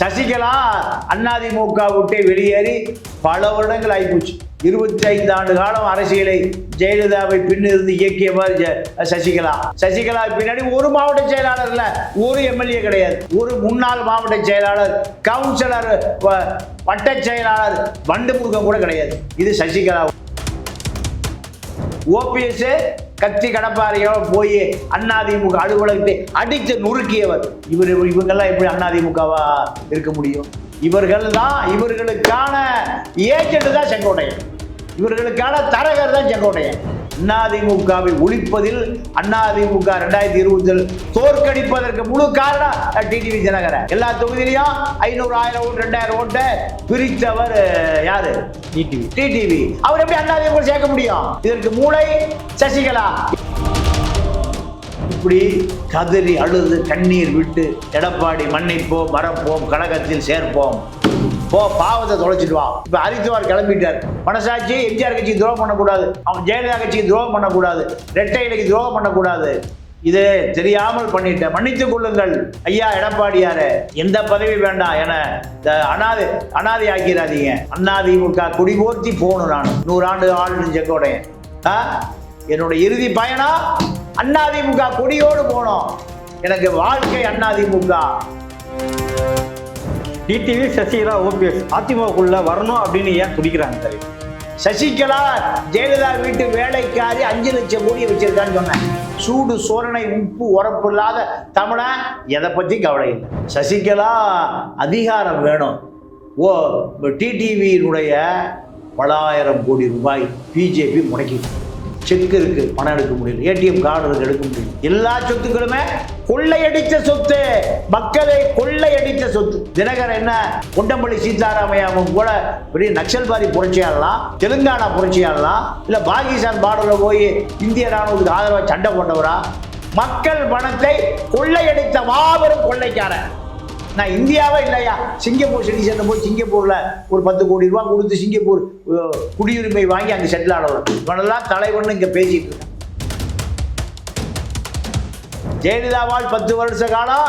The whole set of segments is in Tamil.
சசிகலா அதிமுக விட்டே வெளியேறி பல வருடங்கள் ஆகிப்போச்சு. இருபத்தி ஐந்து ஆண்டு காலம் அரசியலை ஜெயலலிதாவை பின்னிருந்து இயக்கியவர் சசிகலா. சசிகலா பின்னாடி ஒரு மாவட்ட செயலாளர் இல்ல ஒரு எம்எல்ஏ கிடையாது. ஒரு முன்னாள் மாவட்ட செயலாளர் கவுன்சிலர் வ- வட்ட செயலாளர் வண்டு முருகன் கூட கிடையாது. இது சசிகலா ஓபிஎஸ் கட்சி கடப்பாறையோட போய் அதிமுக அலுவலகத்தை அடித்து நுறுக்கியவர். இவர் இவங்கெல்லாம் எப்படி அதிமுகவா இருக்க முடியும்? இவர்கள் தான் இவர்களுக்கான ஏஜென்ட் தான் செங்கோட்டையன். இவர்களுக்கான தரகர் தான் செங்கோட்டையன். அதிமுகவை ஒழிப்பதில் அதிமுக ரெண்டாயிரத்தி இருபதில் தோற்கடிப்பதற்கு முழு காரணம் டிடிவி தினகரன். எல்லா தொகுதியிலையும் ஐநூறு ஆயிரம் ஓட்டு ரெண்டாயிரம் ஓட்டை பிரித்தவர் யாரு? டிடிவி. டிடிவி. அவர் எப்படி அதிமுக சேர்க்க முடியும்? இதற்கு மூளை சசிகலா. இப்படி கதறி அழுது கண்ணீர் விட்டு எடப்பாடி மன்னிப்போம் மறப்போம் கழகத்தில் சேர்ப்போம். போ பாவத்தை தொலைச்சிட்டு வா. இப்ப ஹரித்துவார் கிளம்பிட்டார். மனசாட்சி எம்ஜிஆர் கட்சிக்கு துரோகம் பண்ணக்கூடாது. அவன் ஜெயலலிதா கட்சிக்கு துரோகம் பண்ணக்கூடாது. ரெட்டை இலைக்கு துரோகம் பண்ணக்கூடாது. இது தெரியாமல் பண்ணிட்டேன். மன்னித்துக் கொள்ளுங்கள். ஐயா எடப்பாடியாரே எந்த பதவி வேண்டாம் என இந்த அனாதை அனாதை ஆக்கிறாதீங்க அதிமுக குடிபோர்த்தி போகணும் நான். நூறாண்டு ஆண்டு செங்கோடையன் என்னோட இறுதி பயணம் அதிமுக கொடியோடு போனோம் எனக்கு வாழ்க்கை அதிமுக டிடிவி சசிகலா ஓபிஎஸ் அதிமுகக்குள்ள வரணும் அப்படின்னு ஏன் துடிக்கிறாங்க சரி? சசிகலா ஜெயலலிதா வீட்டு வேலைக்காரி அஞ்சு லட்சம் கோடி வச்சிருக்கான்னு சொன்னேன். சூடு சோரணை உப்பு உரப்பு இல்லாத தமிழன் எதை பற்றி கவலை இல்லை. சசிகலா அதிகாரம் வேணும். ஓ டிடிவியினுடைய பலாயிரம் கோடி ரூபாய் பிஜேபி முடக்கிட்டு செக் இருக்கு பணம் எடுக்க முடியல. ஏடிஎம் கார்டு இருக்கு எடுக்க முடியல. எல்லா சொத்துக்களுமே கொள்ளையடித்த சொத்து. மக்களை கொள்ளையடித்த சொத்து. தினகரன் என்ன? கொண்டம்பள்ளி சீதாராமையாவும் கூட பெரிய நக்சல்பாரி புரட்சியாளலாம் தெலுங்கானா புரட்சியாளலாம் இல்ல பாகிஸ்தான் பார்டர்ல போய் இந்திய ராணுவத்துக்கு ஆதரவாக சண்டை போட்டவரா? மக்கள் பணத்தை கொள்ளையடித்த மாபெரும் கொள்ளைக்காரன். நான் இந்தியாவே இல்லையா? சிங்கப்பூர் சிட்டிசன் போய் சிங்கப்பூரில் ஒரு பத்து கோடி ரூபா கொடுத்து சிங்கப்பூர் குடியுரிமை வாங்கி அங்கே செட்டில் ஆனவர். இவனெல்லாம் தலைவன் இங்கே பேசிட்டு இருக்கேன். ஜெயலலிதாவால் பத்து வருஷ காலம்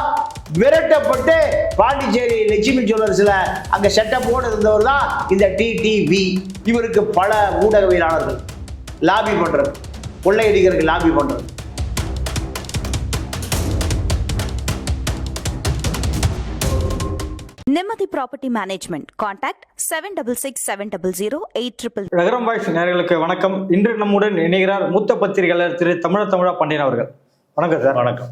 விரட்டப்பட்டு பாண்டிச்சேரி லட்சுமி ஜுவல்லர்ஸில் அங்கே செட்டப்போடு இருந்தவர் தான் இந்த டிடிவி இவருக்கு பல ஊடகவியலாளர்கள் லாபி பண்ணுறது கொள்ளையடிக்கிறதுக்கு லாபி பண்ணுறது நிம்மதி property management contact seven double six seven double zero eight triple ரகரம் voice நேயர்களுக்கு வணக்கம். இன்று நம்முடன் இணைகிறார் மூத்த பத்திரிகையாளர் திரு தமிழ தமிழா பாண்டியன் அவர்கள். வணக்கம் சார். வணக்கம்.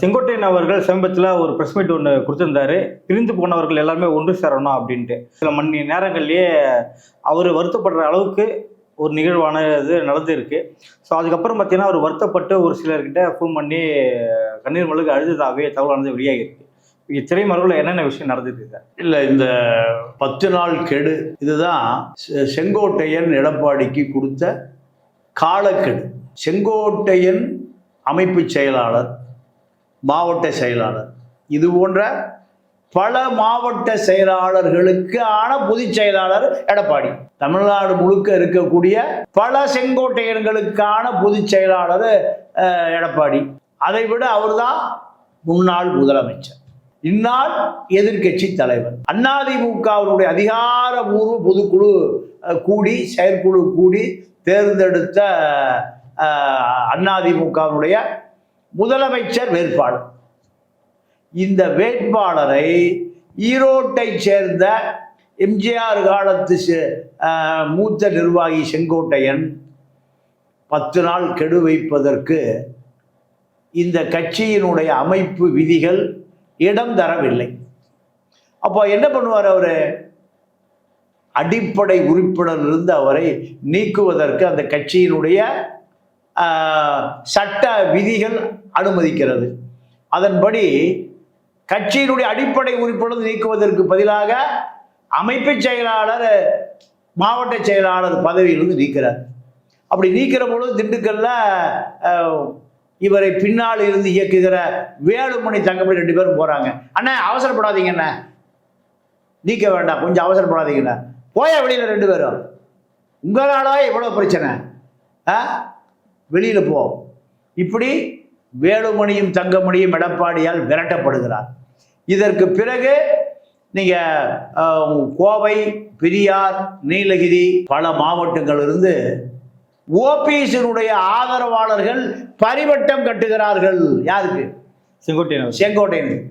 செங்கோட்டையன் அவர்கள் சமீபத்தில் ஒரு ப்ரெஸ் மீட் ஒன்று கொடுத்திருந்தாரு. பிரிந்து போனவர்கள் எல்லாருமே ஒன்று சேரணும் அப்படின்ட்டு. சில மணி நேரங்கள்லேயே அவர் வருத்தப்படுற அளவுக்கு ஒரு நிகழ்வானது நடந்திருக்கு. ஸோ அதுக்கப்புறம் பார்த்தீங்கன்னா அவர் வருத்தப்பட்டு ஒரு சிலர்கிட்ட ஃபோன் பண்ணி கண்ணீர் மழுகு அழுததாகவே தகவலானது வெளியாகிருக்கு இங்கே திரைமறைவில் என்னென்ன விஷயம் நடந்துருக்கு சார் இல்லை இந்த பத்து நாள் கெடு இதுதான் செ- செங்கோட்டையன் எடப்பாடிக்கு கொடுத்த காலக்கெடு. செங்கோட்டையன் அமைப்பு செயலாளர் மாவட்ட செயலாளர். இது போன்ற பல மாவட்ட செயலாளர்களுக்கான பொதுச் செயலாளர் எடப்பாடி. தமிழ்நாடு முழுக்க இருக்கக்கூடிய பல செங்கோட்டையன்களுக்கான பொதுச் செயலாளர் எடப்பாடி. அதை விட அவர்தான் முன்னாள் முதலமைச்சர். இந்நாள் எதிர்க்கட்சி தலைவர். அதிமுகவினுடைய அதிகாரபூர்வ பொதுக்குழு கூடி செயற்குழு கூடி தேர்ந்தெடுத்த அதிமுகவினுடைய முதலமைச்சர் வேட்பாளர். இந்த வேட்பாளரை ஈரோட்டை சேர்ந்த எம்ஜிஆர் காலத்து செ- மூத்த நிர்வாகி செங்கோட்டையன் பத்து நாள் கெடு வைப்பதற்கு இந்த கட்சியினுடைய அமைப்பு விதிகள் இடம் தரவில்லை. அப்போ என்ன பண்ணுவார் அவரு? அடிப்படை உறுப்பினரிலிருந்து அவரை நீக்குவதற்கு அந்த கட்சியினுடைய சட்ட விதிகள் அனுமதிக்கிறது. அதன்படி கட்சியினுடைய அடிப்படை உறுப்பினர் நீக்குவதற்கு பதிலாக அமைப்பு செயலாளர் மாவட்ட செயலாளர் பதவியிலிருந்து நீக்கிறார். அப்படி நீக்கிற பொழுது திண்டுக்கல்ல இவரை பின்னால் இருந்து இயக்குகிற வேலுமணி தங்கமணி ரெண்டு பேரும் போறாங்க. அண்ணா அவசரப்படாதீங்க அண்ணா. நீக்க வேண்டாம் கொஞ்சம் அவசரப்படாதீங்கண்ணா போயா வெளியில ரெண்டு பேரும்? உங்களால் எவ்வளவு பிரச்சனை? ஆ? வெளியில போ. இப்படி வேலுமணியும் தங்கமணியும் எடப்பாடியால் விரட்டப்படுகிறார். இதற்கு பிறகு நீங்கள் கோவை பெரியார் நீலகிரி பல மாவட்டங்கள் இருந்து ஓபிஎஸ்னுடைய ஆதரவாளர்கள் பரிவட்டம் கட்டுகிறார்கள். யாருக்கு? செங்கோட்டையன். செங்கோட்டையன்.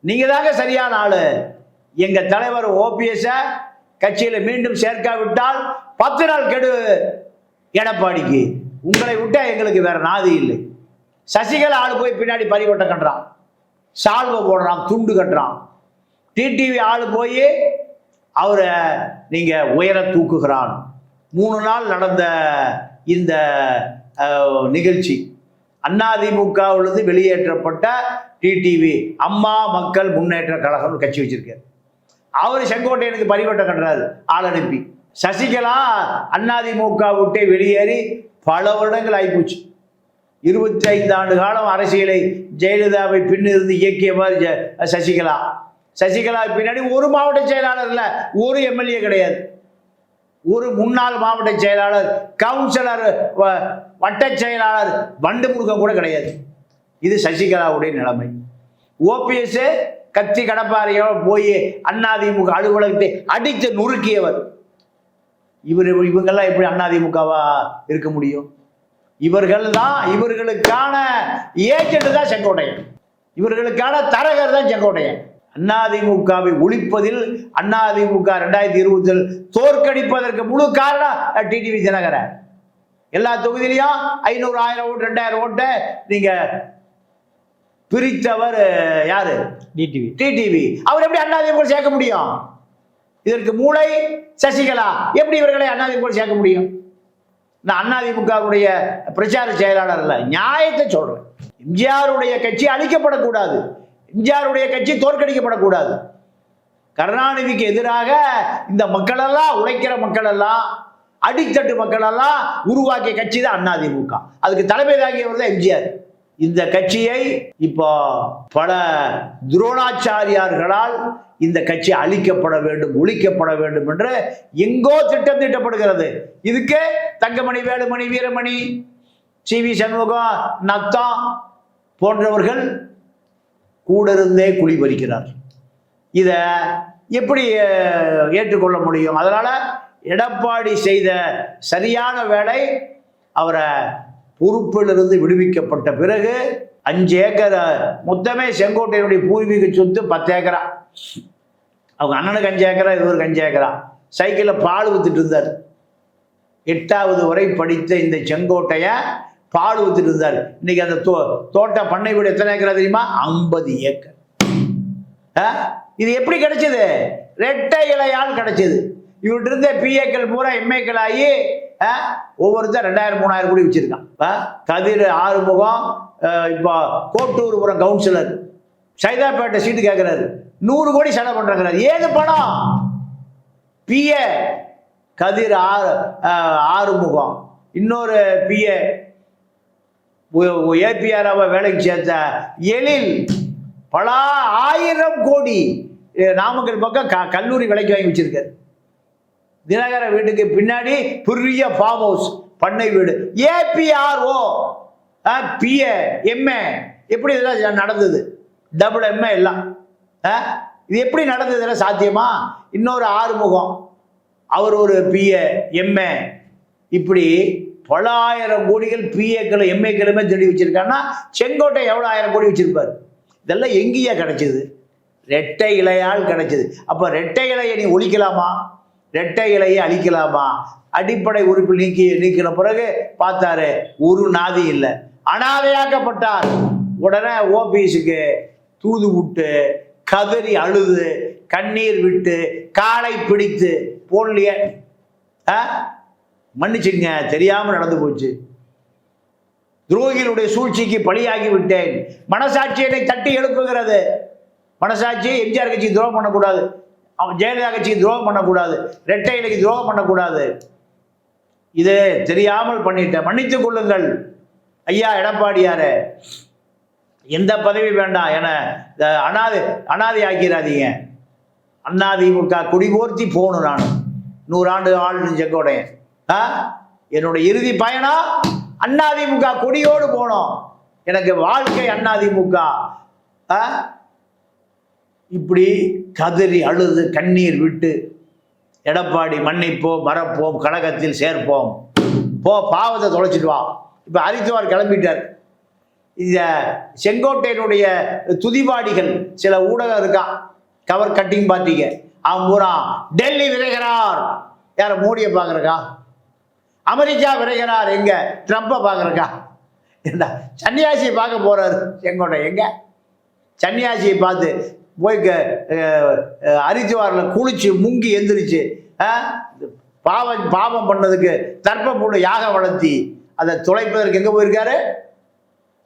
நீங்க தாங்க சரியான ஆளு. எங்க தலைவர் ஓபிஎஸ் கட்சியில மீண்டும் சேர்க்காவிட்டால் பத்து நாள் கெடு எடப்பாடிக்கு. உங்களை விட்டா எங்களுக்கு வேற நாதி இல்லை. சசிகலா ஆளு போய் பின்னாடி பரிவட்டம் கட்டுறான். சால்வை போடுறான் துண்டு கட்டுறான். டிடிவி ஆளு போய் அவரை நீங்க உயர தூக்குகிறான். மூணு நாள் நடந்த இந்த நிகழ்ச்சி. நிகழ்ச்சி உள்ளது வெளியேற்றப்பட்ட டிடிவி. அம்மா மக்கள் முன்னேற்ற கழகம் கட்சி வச்சிருக்காரு. அவர் செங்கோட்டையனுக்கு பரிவட்டம் கட்டுறாரு ஆள் அனுப்பி. சசிகலா அதிமுக விட்டே வெளியேறி பல வருடங்கள் ஆகிப்போச்சு இருபத்தி ஐந்து ஆண்டு காலம் அரசியலை ஜெயலலிதாவை பின்னிருந்து இயக்கியவர் ஜெ- சசிகலா. சசிகலா பின்னாடி ஒரு மாவட்ட செயலாளர் இல்லை ஒரு எம்எல்ஏ கிடையாது. ஒரு முன்னாள் மாவட்ட செயலாளர் கவுன்சிலர் வ- செயலாளர் வண்டு முருகன் கூட கிடையாது. இது சசிகலாவுடைய நிலைமை. ஓபிஎஸ் கத்தி கடப்பாறையோ போய் அதிமுக அலுவலகத்தை அடித்து நுறுக்கியவர். இவர் இவங்கெல்லாம் எப்படி அதிமுகவா இருக்க முடியும்? இவர்கள் தான் இவர்களுக்கான ஏஜென்ட் தான் செங்கோட்டையன். இவர்களுக்கான தரகர் தான் செங்கோட்டையன். அதிமுகவை ஒழிப்பதில் அதிமுக ரெண்டாயிரத்தி இருபத்தில் தோற்கடிப்பதற்கு முழு காரணம் டிடிவி தினகரன். எல்லா தொகுதியிலையும் ஐநூறு ஆயிரம் ஓட்டு ரெண்டாயிரம் ஓட்டு நீங்க பிரித்தவர் யாரு? டிடிவி. டிடிவி. அவர் எப்படி அதிமுக சேர்க்க முடியும்? இதற்கு மூளை சசிகலா. எப்படி இவர்களை அதிமுக சேர்க்க முடியும்? நான் அதிமுகவுடைய பிரச்சார செயலாளர் இல்ல நியாயத்தை சொல்றேன். எம்ஜிஆருடைய கட்சி அழிக்கப்படக்கூடாது. எம்ஜிஆருடைய கட்சி தோற்கடிக்கப்படக்கூடாது. கருணாநிதிக்கு எதிராக இந்த மக்களெல்லாம் உழைக்கிற மக்களெல்லாம் அடித்தட்டு மக்களெல்லாம் உருவாக்கிய கட்சி தான் அதிமுக அதுக்கு தலைமை தாங்கியவர் தான் எம்ஜிஆர். இந்த கட்சியை இப்போ பல துரோணாச்சாரியார்களால் இந்த கட்சி அழிக்கப்பட வேண்டும் ஒழிக்கப்பட வேண்டும் என்று எங்கோ திட்டம் தீட்டப்படுகிறது. இதுக்கு தங்கமணி வேலுமணி வீரமணி சி வி சண்முகம் நத்தம் போன்றவர்கள் கூட இருந்தே குழி பறிக்கிறார். இதை எப்படி ஏற்றுக்கொள்ள முடியும்? அதனால எடப்பாடி செய்த சரியான வேலை அவரை பொறுப்பிலிருந்து விடுவிக்கப்பட்ட பிறகு அஞ்சு ஏக்கர் மொத்தமே செங்கோட்டையினுடைய பூர்வீக சொத்து பத்து ஏக்கரா. அவங்க அண்ணனுக்கு அஞ்சு ஏக்கரா இவருக்கு அஞ்சு ஏக்கரா. சைக்கிளில் பால் ஊத்திட்டு இருந்தார். எட்டாவது வரை படித்த இந்த செங்கோட்டையை பால் ஊத்திட்டு இருந்தார். இன்னைக்கு அந்த தோ தோட்ட பண்ணை வீடு எத்தனை ஏக்கரா தெரியுமா? ஐம்பது ஏக்கர். ஆ? இது எப்படி கிடைச்சது? ரெட்டை இலையால் கிடைச்சது. இவர்கிட்ட இருந்த பிஏக்கள் பூரா எம்ஏக்கள் ஆகி ஆ, ஒவ்வொருத்தர் ரெண்டாயிரம் மூணாயிரம் கோடி வச்சிருக்கான். ஆ? கதிர் ஆறுமுகம் இப்போ கோட்டூர்புரம் கவுன்சிலர். சைதாப்பேட்டை சீட்டு கேட்குறாரு நூறு கோடி செலவு பண்றாங்கிறாரு. ஏது பணம்? பிஏ கதிர் ஆறு ஆறுமுகம். இன்னொரு பிஏ ஏபிஆராவை வேலைக்கு சேர்த்த எழில் பல ஆயிரம் கோடி நாமக்கல் பக்கம் க கல்லூரி விலைக்கு வாங்கி வச்சிருக்காரு. தினகர வீட்டுக்கு பின்னாடி பெரிய ஃபார்ம் ஹவுஸ் பண்ணை வீடு. ஏபிஆர்ஓ பிஏ எம்ஏ எப்படி இதெல்லாம் நடந்தது? டபுள் எம்ஏ எல்லாம். ஆ? இது எப்படி நடந்தது? இதெல்லாம் சாத்தியமா? இன்னொரு ஆறுமுகம். அவர் ஒரு பிஏ எம்ஏ இப்படி பல கோடிகள் பிஏக்களை எம்ஏக்களுமே தேடி வச்சிருக்காங்கன்னா செங்கோட்டை எவ்வளோ ஆயிரம் கோடி வச்சிருப்பார்? இதெல்லாம் எங்கேயா கிடைச்சது? ரெட்டை இலையால் கிடைச்சது. அப்போ ரெட்டை இலையை நீ ஒழிக்கலாமா? ரெட்டை இலையை அழிக்கலாமா? அடிப்படை உறுப்பில் நீக்கி நீக்கின பிறகு பார்த்தாரு ஒரு நாதி இல்லை. அனாதையாக்கப்பட்டார். உடனே ஓபிஎஸுக்கு தூது விட்டு கதறி அழுது கண்ணீர் விட்டு காலை பிடித்து போன்லையே ஆ? மன்னிச்சுங்க தெரியாமல் நடந்து போச்சு. துரோகிகளுடைய சூழ்ச்சிக்கு பலியாகி விட்டேன். மனசாட்சி என்னை தட்டி எழுப்புகிறது. மனசாட்சி எம்ஜிஆர் கட்சி துரோகம் பண்ணக்கூடாது. அவன் ஜெயலலிதா கட்சிக்கு துரோகம் பண்ணக்கூடாது. ரெட்டை இலைக்கு துரோகம் பண்ணக்கூடாது. இது தெரியாமல் பண்ணிட்டேன். மன்னித்துக் கொள்ளுங்கள். ஐயா எடப்பாடியாரே எந்த பதவி வேண்டாம் என அனாதி அனாதி ஆக்கிறாதீங்க அதிமுக குடிபோர்த்தி போகணும் நான் நூறாண்டு ஆள் செங்கோடையன் ஆ? இறுதி பயணம் அண்ணாதிமுக கொடியோடு போனோம். எனக்கு வாழ்க்கை அண்ணாதிமுக. ஆ? இப்படி கதறி அழுது கண்ணீர் விட்டு எடப்பாடி மன்னிப்போம் மறப்போம் கழகத்தில் சேர்ப்போம். போ பாவத்தை தொலைச்சிட்டு வா. இப்போ ஹரித்துவார் கிளம்பிட்டார். இந்த செங்கோட்டையனுடைய துதிபாடிகள் சில ஊடகம் இருக்கா? கவர் கட்டிங் பார்ட்டிங்க அவன் பூரா டெல்லி விரைகிறார். யார மோடியை பார்க்குறக்கா? அமெரிக்கா விரைகிறார் எங்க? ட்ரம்ப்பை பார்க்குறக்கா? என்ன சன்னியாசியை பார்க்க போறாரு. எங்கோட எங்க? சன்னியாசியை பார்த்து போய் க- குளிச்சு முங்கி எந்திரிச்சு பாவம் பாவம் பண்ணதுக்கு தர்ப்ப யாகம் வளர்த்தி அதை துளைப்பதற்கு எங்கே போயிருக்காரு?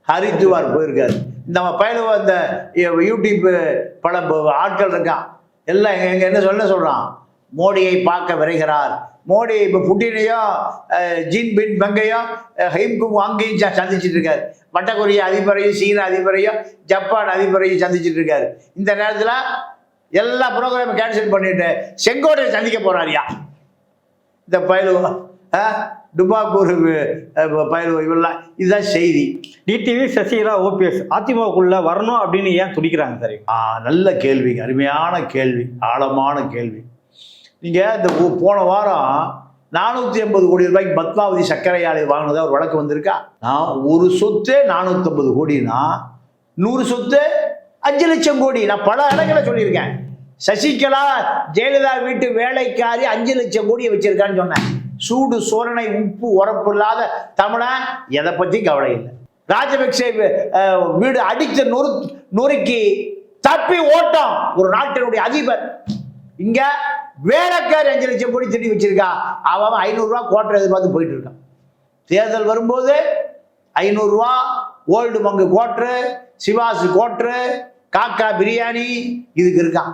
ஹரித்துவார் போயிருக்காரு. இந்த பயணம் அந்த யூடியூப் பல ஆட்கள் இருக்கான் எல்லாம் எங்கே எங்க என்ன சொல்ல சொல்றான்? மோடியை பார்க்க விரைகிறார். மோடி இப்போ புட்டினையும் ஜின் பின் பெங்கையும் ஹைம்கும் அங்கேயும் ச- சந்திச்சிட்டு இருக்காரு வட்டகொரிய அதிபரையும் சீன அதிபரையும் ஜப்பான் அதிபரையும் சந்திச்சிட்டு இருக்காரு இந்த நேரத்தில் எல்லா ப்ரோக்ராமும் கேன்சல் பண்ணிட்டு செங்கோட்டையை சந்திக்க போறாரியா? இந்த பயலுவ டுபாக்கூர் பயலுவ இவெல்லாம். இதுதான் செய்தி. டிடிவி சசிகலா ஓபிஎஸ் அதிமுகக்குள்ள வரணும் அப்படின்னு ஏன் துடிக்கிறாங்க சார் நல்ல கேள்விங்க அருமையான கேள்வி ஆழமான கேள்வி. நீங்கள் இந்த போன வாரம் நானூற்றி ஐம்பது கோடி ரூபாய்க்கு பத்மாவதி சர்க்கரை ஆலை வாங்கினதா ஒரு வழக்கு வந்திருக்கா? நான் ஒரு சொத்து நானூற்றம்பது கோடினா நூறு சொத்து அஞ்சு லட்சம் கோடி. நான் பல இடங்களை சொல்லியிருக்கேன். சசிகலா ஜெயலலிதா வீட்டு வேலைக்காரி அஞ்சு லட்சம் கோடியை வச்சிருக்கான்னு சொன்னேன். சூடு சோரணை உப்பு உரப்பு இல்லாத தமிழன் எதை பற்றி கவலை இல்லை. ராஜபக்சே வீடு அடித்த நொறு நொறுக்கி தப்பி ஓட்டம் ஒரு நாட்டினுடைய அதிபர். இங்கே வேலைக்காரி அஞ்சு லட்சம் கோடி திருடி வச்சிருக்கா. அவன் ஐநூறுரூவா கோட்டை எதிர்பார்த்து போயிட்டு இருக்கான். தேர்தல் வரும்போது ஐநூறுரூவா ஓல்டு மங்கு கோட்ரு சிவாசு கோட்ரு காக்கா பிரியாணி இதுக்கு இருக்கான்.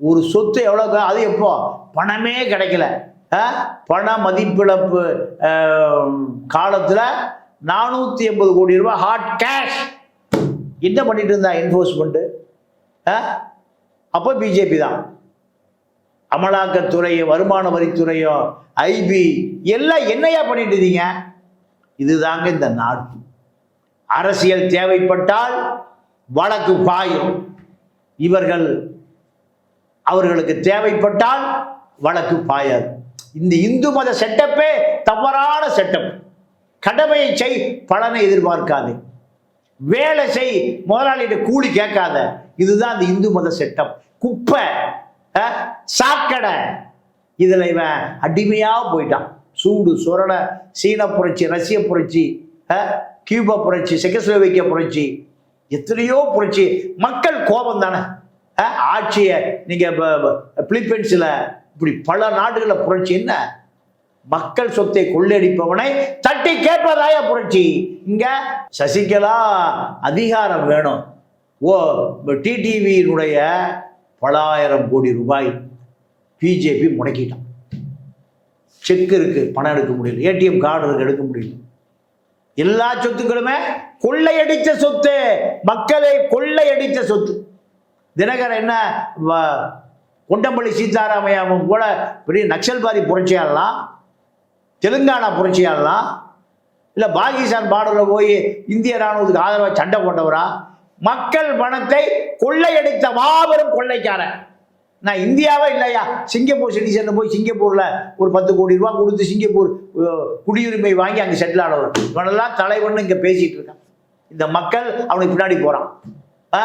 ஒரு சொத்து எவ்வளோ அது எப்போ? பணமே கிடைக்கல. ஆ? பண மதிப்பிழப்பு காலத்தில் நானூற்றி எண்பது கோடி ரூபாய் ஹாட் கேஷ் என்ன பண்ணிட்டு இருந்தா என்ஃபோர்ஸ்மெண்ட்டு அப்போ பிஜேபி தான். அமலாக்கத்துறையும் வருமான வரித்துறையும் ஐபி எல்லாம் என்னையா பண்ணிட்டு இருந்தீங்க இதுதாங்க இந்த நாடு. அரசியல் தேவைப்பட்டால் வழக்கு பாயும். இவர்கள் அவர்களுக்கு தேவைப்பட்டால் வழக்கு பாயாது. இந்த இந்து மத செட்டப்பே தவறான செட்டப். கடமையை செய் பலனை எதிர்பார்க்காது. வேலை செய் முதலாளிகிட்ட கூலி கேட்காத. இதுதான் இந்த இந்து மத செட்டம் குப்பை. சாக்கடை. இதுல இவன் அடிமையாக போயிட்டான். சூடு சுரண சீன புரட்சி ரஷ்ய புரட்சி அஹ், கியூபா புரட்சி செகஸ்லோவேக்கிய புரட்சி எத்தனையோ புரட்சி. மக்கள் கோபம் தானே. ஆட்சியை நீங்க பிலிப்பைன்ஸில் இப்படி பல நாடுகளில் புரட்சி என்ன? மக்கள் சொத்தை கொள்ளையடிப்பவனை தட்டி கேட்பதாய புரட்சி. இங்க சசிகலா அதிகாரம் வேணும். ஓ டிடிவியினுடைய பலாயிரம் கோடி ரூபாய் பிஜேபி முடக்கிட்டான். செக் இருக்கு பணம் எடுக்க முடியல. ஏடிஎம் கார்டு இருக்கு எடுக்க முடியல. எல்லா சொத்துக்களுமே கொள்ளையடித்த சொத்து. மக்களை கொள்ளையடித்த சொத்து. தினகர் என்ன வ- கொண்டம்பள்ளி சீதாராமையாவும் கூட பெரிய நக்சல்வாதி புரட்சியாளலாம் தெலுங்கானா புரட்சியாளலாம் இல்லை பாகிஸ்தான் பார்டரில் போய் இந்திய ராணுவத்துக்கு ஆதரவாக சண்டை போட்டவரா? மக்கள் பணத்தை கொள்ளையடித்த மாபெரும் கொள்ளைக்காரன். நான் இந்தியாவே இல்லையா? சிங்கப்பூர் சிட்டிசன் போய் சிங்கப்பூரில் ஒரு பத்து கோடி ரூபா கொடுத்து சிங்கப்பூர் குடியுரிமை வாங்கி அங்கே செட்டில் ஆனவர். இவனெல்லாம் தலைவன் இங்கே பேசிட்டு இருக்கான். இந்த மக்கள் அவனுக்கு பின்னாடி போகிறான் ஆ?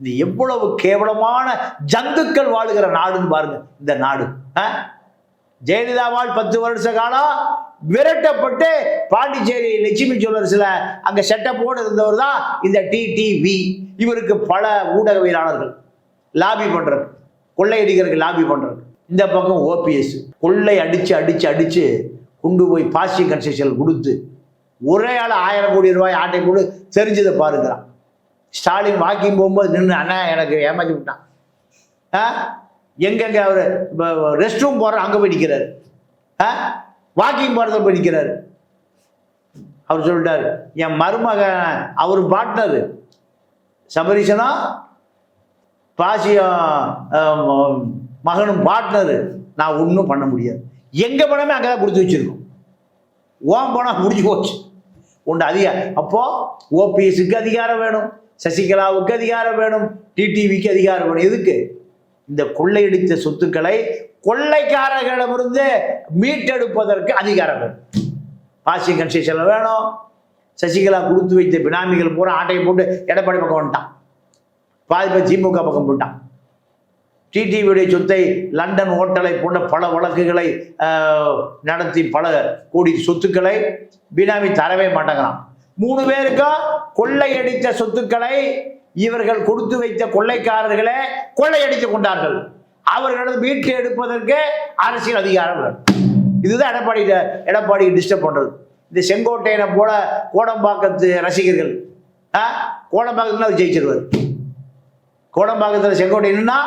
இது எவ்வளவு கேவலமான ஜந்துக்கள் வாழுகிற நாடுன்னு பாருங்க இந்த நாடு. ஆ? ஜெயலலிதாவால் பத்து வருஷ காலம் விரட்டப்பட்டு பாண்டிச்சேரி லட்சுமி ஜுவல்லர்ஸில் அங்கே செட்டப்போடு இருந்தவர் தான் இந்த டிடிவி இவருக்கு பல ஊடகவியலாளர்கள் லாபி பண்ணுறது கொள்ளையடிக்கிறதுக்கு லாபி பண்ணுறது இந்த பக்கம் ஓபிஎஸ் கொள்ளை அடித்து அடித்து அடித்து கொண்டு போய் பாசி கன்செஷன் கொடுத்து ஒரே ஆள் ஆயிரம் கோடி ரூபாய் ஆட்டை கொடு தெரிஞ்சதை பாருங்கிறான். ஸ்டாலின் வாக்கிங் போகும்போது நின்று அண்ணா எனக்கு ஏமாத்தி விட்டான். ஆ? எங்கெங்க அவர் ரெஸ்ட் ரூம் போகிற அங்கே போய் நிற்கிறாரு ஆ? வாக்கிங் போகிறத படிக்கிறாரு அவர் சொல்லிட்டார் என் மருமகன் அவர் பாட்னர் சபரிசனா பாசியம் மகனும் பார்ட்னரு நான் ஒன்றும் பண்ண முடியாது. எங்கள் பணமே அங்கே தான் கொடுத்து வச்சிருக்கோம். ஓம் பணம் முடிஞ்சு போச்சு. உண்டு அதிகாரம் அப்போது ஓபிஎஸ்க்கு அதிகாரம் வேணும். சசிகலாவுக்கு அதிகாரம் வேணும். டிடிவிக்கு அதிகாரம் வேணும். எதுக்கு? இந்த கொள்ளையடித்த சொத்துக்களை கொள்ளைக்காரர்களிடமிருந்து மீட்டெடுப்பதற்கு அதிகாரம் வேணும். பாசி கன்செஷனில் வேணும். சசிகலா கொடுத்து வைத்த பினாமிகள் பூரா ஆட்டையை போட்டு எடப்பாடி பக்கம் வந்துட்டான். பாதிப்பை திமுக பக்கம் போட்டான். டிடிவியுடைய சொத்தை லண்டன் ஹோட்டலை போன்ற பல வழக்குகளை நடத்தி பல கோடி சொத்துக்களை பினாமி தரவே மாட்டேங்கிறான். மூணு பேருக்கும் கொள்ளையடித்த சொத்துக்களை இவர்கள் கொடுத்து வைத்த கொள்ளைக்காரர்களே கொள்ளையடித்து கொண்டார்கள். அவர்களது மீட்டு எடுப்பதற்கு அரசியல் அதிகாரம் வேணும் இதுதான் எடப்பாடி எடப்பாடி டிஸ்டர்ப் பண்றது. இந்த செங்கோட்டையனை போல கோடம்பாக்கத்து ரசிகர்கள்? கோடம்பாக்கத்துல அவர் ஜெயிச்சிருவார். கோடம்பாக்கத்தில் செங்கோட்டையன்னா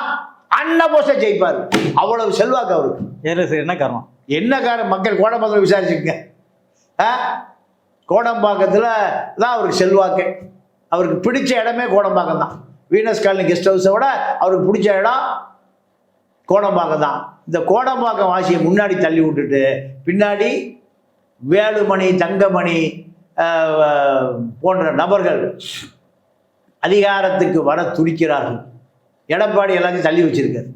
அன்னபோச ஜெயிப்பார். அவ்வளவு செல்வாக்கு அவருக்கு. என்ன காரணம்? என்ன காரணம்? மக்கள் கோடம்பாக்கத்தில் விசாரிச்சுக்கங்க? கோடம்பாக்கத்தில் தான் அவருக்கு செல்வாக்கு. அவருக்கு பிடிச்ச இடமே கோடம்பாக்கம் தான் வீனஸ் காலனி கெஸ்ட் ஹவுஸை விட அவருக்கு பிடிச்ச இடம் கோடம்பாக்கம் தான் இந்த கோடம்பாக்கம் வாசியை முன்னாடி தள்ளி விட்டுட்டு பின்னாடி வேலுமணி தங்கமணி போன்ற நபர்கள் அதிகாரத்துக்கு வர துடிக்கிறார்கள். எடப்பாடி எல்லாத்தையும் தள்ளி வச்சிருக்காரு.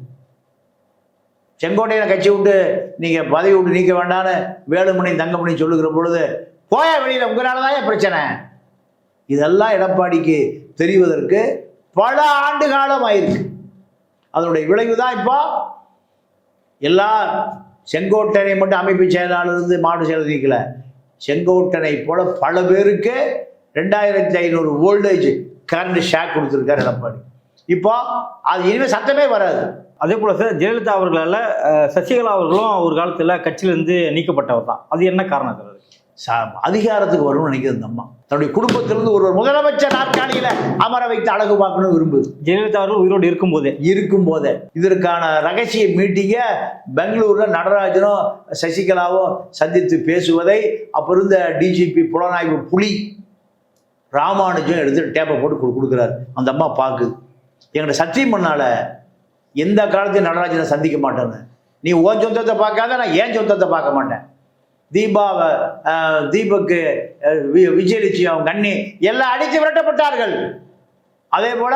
செங்கோட்டையில் கட்சி விட்டு நீங்கள் பதவி விட்டு நீக்க வேண்டாம்னு வேலுமணி தங்கமணி சொல்லுகிற பொழுது போயா வெளியில் உங்களால தான் பிரச்சனை? இதெல்லாம் எடப்பாடிக்கு தெரிவதற்கு பல ஆண்டு காலம் ஆயிருக்கு அதனுடைய விளைவு தான் இப்போ எல்லா செங்கோட்டனை மட்டும் அமைப்பு செயலாளர் இருந்து மாவட்ட செயலர் நீக்கல செங்கோட்டனை போல பல பேருக்கு ரெண்டாயிரத்தி ஐநூறு வோல்டேஜ் கரண்ட் ஷாக் கொடுத்துருக்காரு எடப்பாடி. இப்போ அது இனிமேல் சத்தமே வராது. அதே போல் சார் ஜெயலலிதா அவர்களால் சசிகலா அவர்களும் ஒரு காலத்தில் கட்சியிலேருந்து நீக்கப்பட்டவர் தான் அது என்ன காரணம் சார் அதிகாரத்துக்கு வரும்னு நினைக்கிறது இந்த அம்மா. தன்னுடைய குடும்பத்திலிருந்து ஒருவர் முதலமைச்சர் நாற்காலியில அமர வைத்து அழகு பார்க்கணும் விரும்புது. ஜெயலலிதா அவர்கள் உயிரோடு இருக்கும்போதே. இருக்கும் போதே இதற்கான ரகசிய மீட்டிங்கை பெங்களூர்ல நடராஜனும் சசிகலாவும் சந்தித்து பேசுவதை அப்ப இருந்த டிஜிபி புலனாய்வு புலி ராமானுஜம் எடுத்து டேப்பை போட்டு கொடு- கொடுக்குறாரு. அந்த அம்மா பார்க்குது. என்கிட்ட சத்தியம் பண்ணால எந்த காலத்தையும் நடராஜனை சந்திக்க மாட்டேன்னு. நீ உன் சொந்தத்தை பார்க்காத நான் ஏன் சொந்தத்தை பார்க்க மாட்டேன். தீபாவை தீபக்கு விஜயலட்சுமி கண்ணி எல்லாம் அடித்து விரட்டப்பட்டார்கள். அதே போல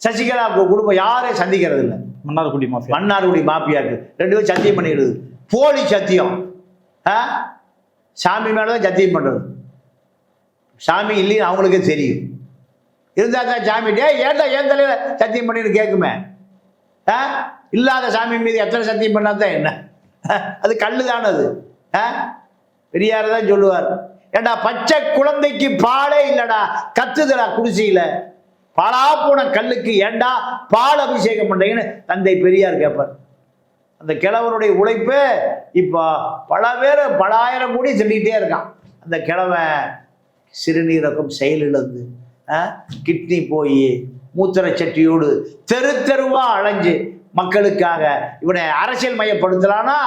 சசிகலா குடும்பம் யாரையும் சந்திக்கிறது இல்லை மன்னார்குடி மாஃபியா. மன்னார்குடி மாப்பியாருக்கு ரெண்டு பேரும் சத்தியம் பண்ணிடுது. போலி சத்தியம்? சாமி மேல தான் சத்தியம் பண்றது. சாமி இல்லைன்னு அவங்களுக்கே தெரியும். இருந்தா தான் சாமி டே ஏன்டா ஏன் தலையில சத்தியம் பண்ணின்னு கேட்குமே? இல்லாத சாமி மீது எத்தனை சத்தியம் பண்ணாதான் என்ன? ஆ? அது கல்லு தானே அது ஆ? பெரியார் தான் சொல்லுவார். ஏண்டா பச்சை குழந்தைக்கு பாலே இல்லடா கத்துதடா குடிசையில. பாலா போன கல்லுக்கு ஏண்டா பால் அபிஷேகம் பண்றீங்கன்னு தந்தை பெரியார் கேட்பார் அந்த கிழவனுடைய உழைப்பு இப்போ பல பேர் பல ஆயிரம் கோடி சொல்லிக்கிட்டே இருக்கான். அந்த கிழவன் சிறுநீரகம் செயலிழந்து கிட்னி போய் மூத்திர சட்டியோடு தெரு தெருவா அலைஞ்சு மக்களுக்காக இவனை அரசியல் மையப்படுத்தலான்னா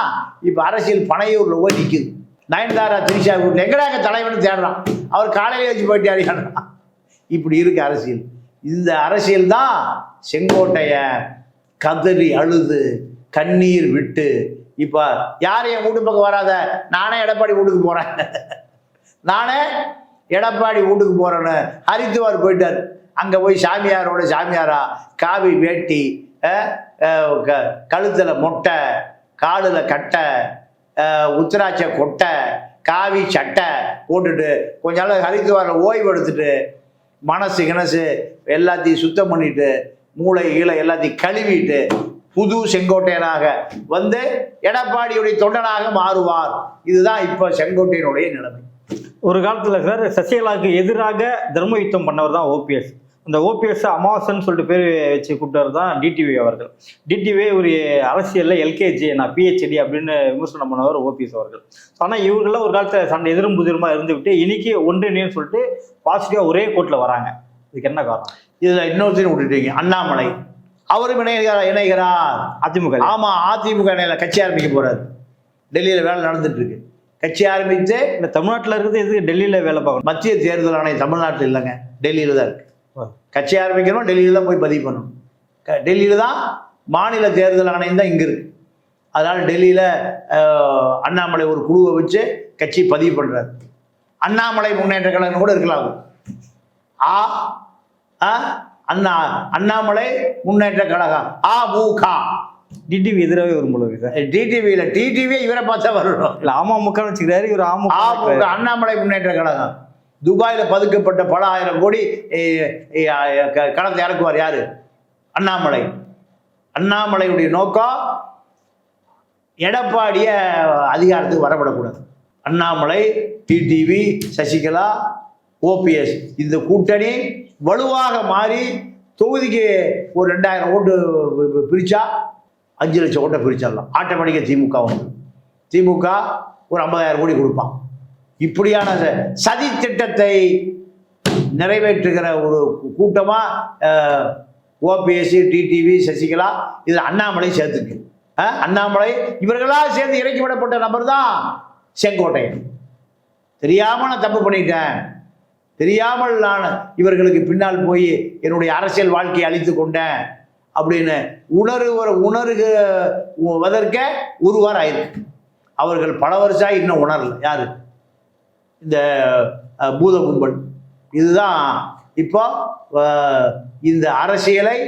இப்போ அரசியல் பனையூரில் போய் நிற்குது நயன்தாரா திரிஷா வீட்டில் எங்கடாங்க தலைவன் தேடுறான்? அவர் காலையிலே வச்சு போயிட்டு அறியாடுறான் இப்படி இருக்கு அரசியல். இந்த அரசியல் தான் செங்கோட்டைய கதறி அழுது கண்ணீர் விட்டு இப்போ யார் என் வீட்டு பக்கம் வராத நானே எடப்பாடி வீட்டுக்கு போறேன். நானே எடப்பாடி வீட்டுக்கு போறேன்னு ஹரித்துவார் போயிட்டார். அங்கே போய் சாமியாரோட சாமியாரா காவி வேட்டி கழுத்துல மொட்டை காலில் கட்டை உத்திராட்சை கொட்டை காவி சட்டை போட்டுட்டு கொஞ்ச நாள் ஹரித்துவாரில் ஓய்வு எடுத்துட்டு மனசு கிணசு எல்லாத்தையும் சுத்தம் பண்ணிட்டு மூளை ஈழை எல்லாத்தையும் கழுவிட்டு புது செங்கோட்டையனாக வந்து எடப்பாடியுடைய தொண்டனாக மாறுவார். இதுதான் இப்போ செங்கோட்டையனுடைய நிலைமை. ஒரு காலத்தில் சார் சசிகலாவுக்கு எதிராக தர்ம யுத்தம் பண்ணவர் தான் ஓபிஎஸ் அந்த ஓபிஎஸ் அமாவாசன் சொல்லிட்டு பேர் வச்சு கூப்பிட்டவர் தான் டிடிவி அவர்கள். டிடிவி ஒரு அரசியலில் எல்கேஜி நான் பிஹெச்டி அப்படின்னு விமர்சனம் பண்ணவர் ஓபிஎஸ் அவர்கள். ஆனால் இவர்கள்லாம் ஒரு காலத்தில் சண்டை எதிரும் புதிருமா இருந்துவிட்டு இன்னைக்கு ஒன்றிணைன்னு சொல்லிட்டு பாசிட்டிவாக ஒரே கோட்டில் வராங்க. இதுக்கு என்ன காரணம்? இதுல இன்னொருத்தையும் விட்டுட்டீங்க அண்ணாமலை. அவரும் இணைகிறார் இணைகிறார். அதிமுக ஆமா அதிமுக இணையில கட்சி ஆரம்பிக்க போறாரு. டெல்லியில வேலை நடந்துட்டு இருக்கு. கட்சி ஆரம்பித்து இந்த தமிழ்நாட்டில் இருக்கிறது எது டெல்லியில் வேலை பார்க்கணும்? மத்திய தேர்தல் ஆணையம் தமிழ்நாட்டில் இல்லைங்க டெல்லியில தான் இருக்கு. கட்சி ஆரம்பிக்கணும்? டெல்லியில தான் போய் பதிவு பண்ணணும். க- டெல்லியில தான் மாநில தேர்தல் ஆணையம் தான் இங்க இருக்கு. அதனால டெல்லியில அண்ணாமலை ஒரு குழுவை வச்சு கட்சி பதிவு பண்றாரு. அண்ணாமலை முன்னேற்ற கழகம் கூட இருக்கலாம். ஆ அண்ணா அண்ணாமலை முன்னேற்ற கழகம். ஆ மு க. டிடிவி எதிராகவே வரும் போல இருக்கு டிடிவியில் டிடிவி இவரை பார்த்தா வரணும். இல்ல அமமுக வச்சுக்கிறாரு இவர் ஆமுக அண்ணாமலை முன்னேற்ற கழகம். துபாயில் பதுக்கப்பட்ட பல ஆயிரம் கோடி க- கடந்து இறக்குவார் யாரு? அண்ணாமலை. அண்ணாமலையுடைய நோக்கம் எடப்பாடிய அதிகாரத்துக்கு வரப்படக்கூடாது அண்ணாமலை டிடிவி சசிகலா ஓபிஎஸ் இந்த கூட்டணி வலுவாக மாறி தொகுதிக்கு ஒரு ரெண்டாயிரம் ஓட்டு பி- பிரிச்சா அஞ்சு லட்சம் ஓட்டை பிரிச்சிடலாம். ஆட்டோமேட்டிக்காக திமுக வந்து திமுக ஒரு ஐம்பதாயிரம் கோடி கொடுப்பான். இப்படியான ச- சதி திட்டத்தை நிறைவேற்றுகிற ஒரு கூட்டமாக ஓபிஎஸ் டிடிவி சசிகலா இதில் அண்ணாமலை சேர்த்துக்கு அண்ணாமலை இவர்களா சேர்ந்து இறக்கி விடப்பட்ட நபர் தான் செங்கோட்டையன். தெரியாமல் நான் தப்பு பண்ணிட்டேன். தெரியாமல் நான் இவர்களுக்கு பின்னால் போய் என்னுடைய அரசியல் வாழ்க்கையை அழித்து கொண்டேன் அப்படின்னு உணர்வு உணர்வதற்க ஒருவார் ஆயிருக்கு. அவர்கள் பல வருஷம் இன்னும் உணரல. யாரு? இந்த பூத கும்பல் இதுதான் இப்போ இந்த அரசியலை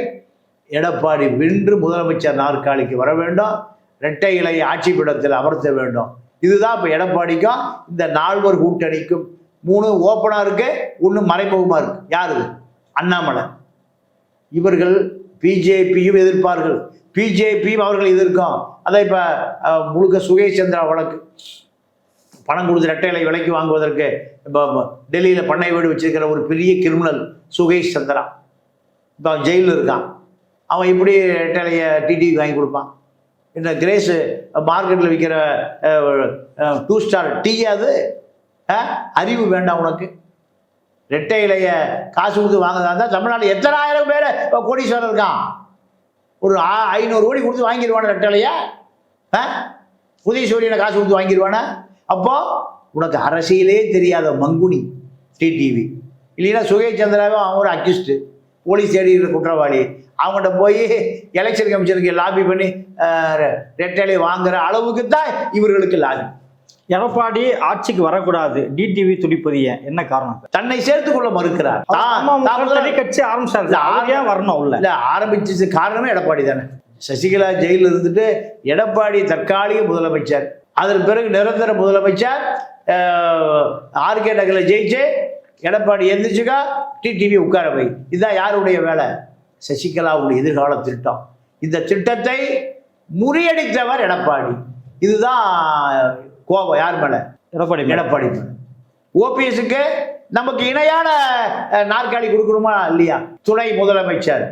எடப்பாடி வென்று முதலமைச்சர் நாற்காலிக்கு வர வேண்டும். இரட்டை இலை ஆட்சி பீடத்தில் அமர்த்த வேண்டும். இதுதான் இப்போ எடப்பாடிக்கும் இந்த நால்வர் கூட்டணிக்கும் மூணு ஓப்பனாக இருக்கு ஒன்று மறைமுகமாக இருக்கு. யாரு அண்ணாமலை. இவர்கள் பிஜேபியும் எதிர்ப்பார்கள். பிஜேபியும் அவர்கள் எதிர்க்கும். அதை இப்போ முழுக்க சுகேஷ் சந்திரா வழக்கு. பணம் கொடுத்து ரெட்டைகளை விலைக்கு வாங்குவதற்கு இப்போ டெல்லியில் பண்ணை வீடு வச்சிருக்கிற ஒரு பெரிய கிரிமினல் சுகேஷ் சந்திரா. இப்போ ஜெயிலில் இருக்கான். அவன் இப்படி ரெட்டைலையை டிடிவி வாங்கி கொடுப்பான்? இந்த கிரேஸு மார்க்கெட்டில் விற்கிற டூ ஸ்டார் டீ அது? அறிவு வேண்டாம் உனக்கு. ரெட்டை இலைய காசு கொடுத்து வாங்குறதா இருந்தால் தமிழ்நாடு எத்தனை ஆயிரம் பேர் கோடீஸ்வரர் இருக்கான்? ஒரு ஐநூறு கோடி கொடுத்து வாங்கிடுவானே ரெட்டை இலைய ஆ? புதிய சூரியனை காசு கொடுத்து வாங்கிடுவானே. அப்போ உனக்கு அரசியலே தெரியாத மங்குனி டிடிவி. இல்லைன்னா சுகேஷ் சந்திராவே அவன் ஒரு அக்யூஸ்டு போலீஸ் தேடி இருக்கிற குற்றவாளி. அவங்கள்ட்ட போய் எலெக்ஷன் கமிஷனுக்கு லாபி பண்ணி ரெட்டலை வாங்குற அளவுக்கு தான் இவர்களுக்கு லாபி எடப்பாடி ஆட்சிக்கு வரக்கூடாது. டிடிவி துடிப்பது ஏன்? என்ன காரணம்? தன்னை சேர்த்துக் கொள்ள மறுக்கிறார் கட்சி ஆரம்பிச்சாரு. வரணும் உள்ள. இல்ல ஆரம்பிச்சது காரணமே எடப்பாடி தானே. சசிகலா ஜெயிலில் இருந்துட்டு எடப்பாடி தற்காலிக முதலமைச்சர். அதன் பிறகு நிரந்தர முதலமைச்சர் ஆர்கே நகரில் ஜெயிச்சு எடப்பாடி எந்திரிச்சுக்கா டிடிவி உட்கார வை. இதுதான் யாருடைய வேலை? சசிகலாவுடைய எதிர்கால திட்டம். இந்த திட்டத்தை முறியடித்தவர் எடப்பாடி. இதுதான் கோபம் யார் மேலே? எடப்பாடி மேல. எடப்பாடி ஓபிஎஸ்க்கு நமக்கு இணையான நாற்காலி கொடுக்கணுமா? இல்லையா? துணை முதலமைச்சர்.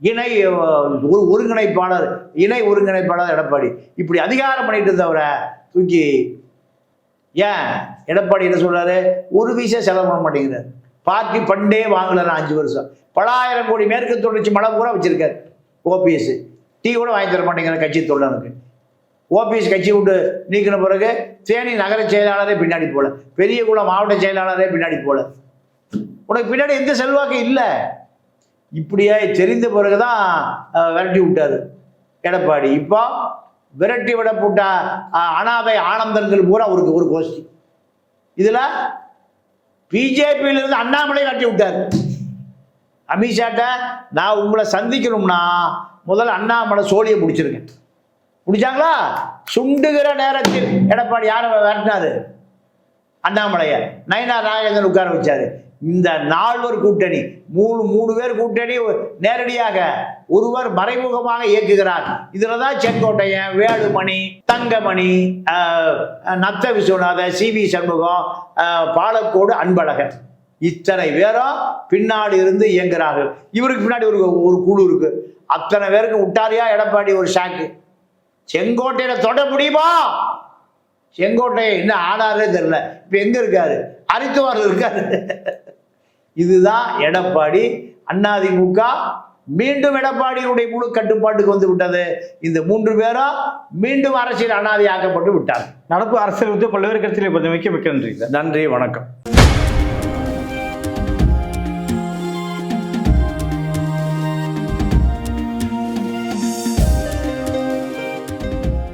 இணை ஒரு ஒருங்கிணைப்பாளர் இணை ஒருங்கிணைப்பாளர் எடப்பாடி. இப்படி அதிகாரம் பண்ணிட்டு தவிர தூக்கி ஏன்? எடப்பாடி என்ன சொல்றாரு? ஒரு வீச செலவு பண்ண மாட்டேங்கிறார். பார்ட்டி பண்டே வாங்கலாம் அஞ்சு வருஷம். பலாயிரம் கோடி மேற்கு தொடர்ச்சி மழை பூரா வச்சிருக்காரு. ஓபிஎஸ் டீ கூட வாங்கி தர மாட்டேங்கிற கட்சி தொண்டனுக்கு. ஓபிஎஸ் கட்சி விட்டு நீக்கின பிறகு தேனி நகர செயலாளரே பின்னாடி போல பெரியகுளம் மாவட்ட செயலாளரே பின்னாடி போல. உனக்கு பின்னாடி எந்த செல்வாக்கும் இல்லை. இப்படியே தெரிந்த பிறகுதான் தான் விரட்டி விட்டாரு. எடப்பாடி இப்போ விரட்டி விடப்பட்ட அஹ், அனாதை ஆனந்தங்கள் பூரா அவருக்கு ஒரு கோஷ்டி. இதுல பிஜேபியிலிருந்து அண்ணாமலை விரட்டி விட்டார். அமித்ஷாட்ட நான் உங்களை சந்திக்கணும்னா முதல்ல அண்ணாமலை சோழியை பிடிச்சிருக்கேன் பிடிச்சாங்களா? சுண்டுகிற நேரத்தில் எடப்பாடி யாரை விரட்டினாரு? அண்ணாமலைய. நயனா நாகேந்திரன் உட்கார வச்சாரு. இந்த நால்வர் கூட்டணி மூணு மூணு பேர் கூட்டணி நேரடியாக ஒருவர் மறைமுகமாக இயக்குகிறார். இதில் தான் செங்கோட்டையன் வேலுமணி தங்கமணி நத்த விஸ்வநாத சி வி சண்முகம் பாலக்கோடு அன்பழகன். இத்தனை பேரும் பின்னாடி இருந்து இயங்குகிறார்கள். இவருக்கு பின்னாடி ஒரு ஒரு குழு இருக்கு. அத்தனை பேருக்கு விட்டாரியா எடப்பாடி ஒரு ஷாக்கு? செங்கோட்டையில தொட முடியுமா? செங்கோட்டை என்ன ஆனாரே தெரியல. இப்ப எங்க இருக்காரு? அரித்துவாரில் இருக்காரு. இதுதான் எடப்பாடி. அதிமுக மீண்டும் எடப்பாடியினுடைய முழு கட்டுப்பாட்டுக்கு வந்து விட்டது. இந்த மூன்று பேரும் மீண்டும் அரசியல் அனாதையாக்கப்பட்டு விட்டார் நடப்பு அரசியல் வந்து பல்வேறு கட்சிகளை பொறுத்த மிக்க மிக்க நன்றி. நன்றி வணக்கம்.